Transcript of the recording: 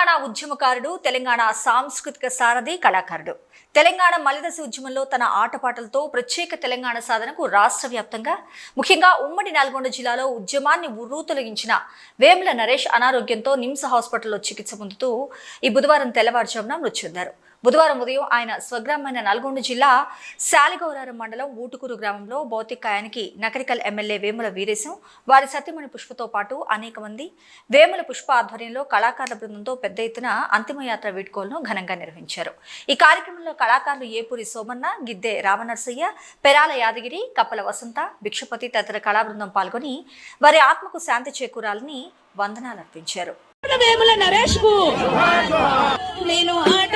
తెలంగాణ ఉద్యమకారుడు తెలంగాణ సాంస్కృతిక సారథి కళాకారుడు. తెలంగాణ మలిదశ ఉద్యమంలో తన ఆటపాటలతో ప్రత్యేక తెలంగాణ సాధనకు రాష్ట్ర వ్యాప్తంగా ముఖ్యంగా ఉమ్మడి నల్గొండ జిల్లాలో ఉద్యమాన్ని ఉర్రూతొలగించిన వేముల నరేష్ అనారోగ్యంతో నిమ్స్ హాస్పిటల్లో చికిత్స పొందుతూ ఈ బుధవారం తెల్లవారుజామున మృతి చెందారు. బుధవారం ఉదయం ఆయన స్వగ్రామైన నల్గొండ జిల్లా శాలిగౌరారం మండలం ఊటుకూరు గ్రామంలో భౌతికాయానికి నకరికల్ ఎమ్మెల్యే వేముల వీరేశం వారి సత్యమణి పుష్పతో పాటు అనేక మంది వేముల పుష్ప ఆధ్వర్యంలో కళాకారుల బృందంతో పెద్ద ఎత్తున అంతిమయాత్ర వీడ్కోలను ఘనంగా నిర్వహించారు. ఈ కార్యక్రమంలో కళాకారులు ఏపూరి సోమన్న గిద్దె రామనర్సయ్య పెరాల యాదగిరి కప్పల వసంత భిక్షపతి తదితర కళాబృందం పాల్గొని వారి ఆత్మకు శాంతి చేకూరాలని వందనాలు అర్పించారు వేముల నరేష్కు నేను ఆట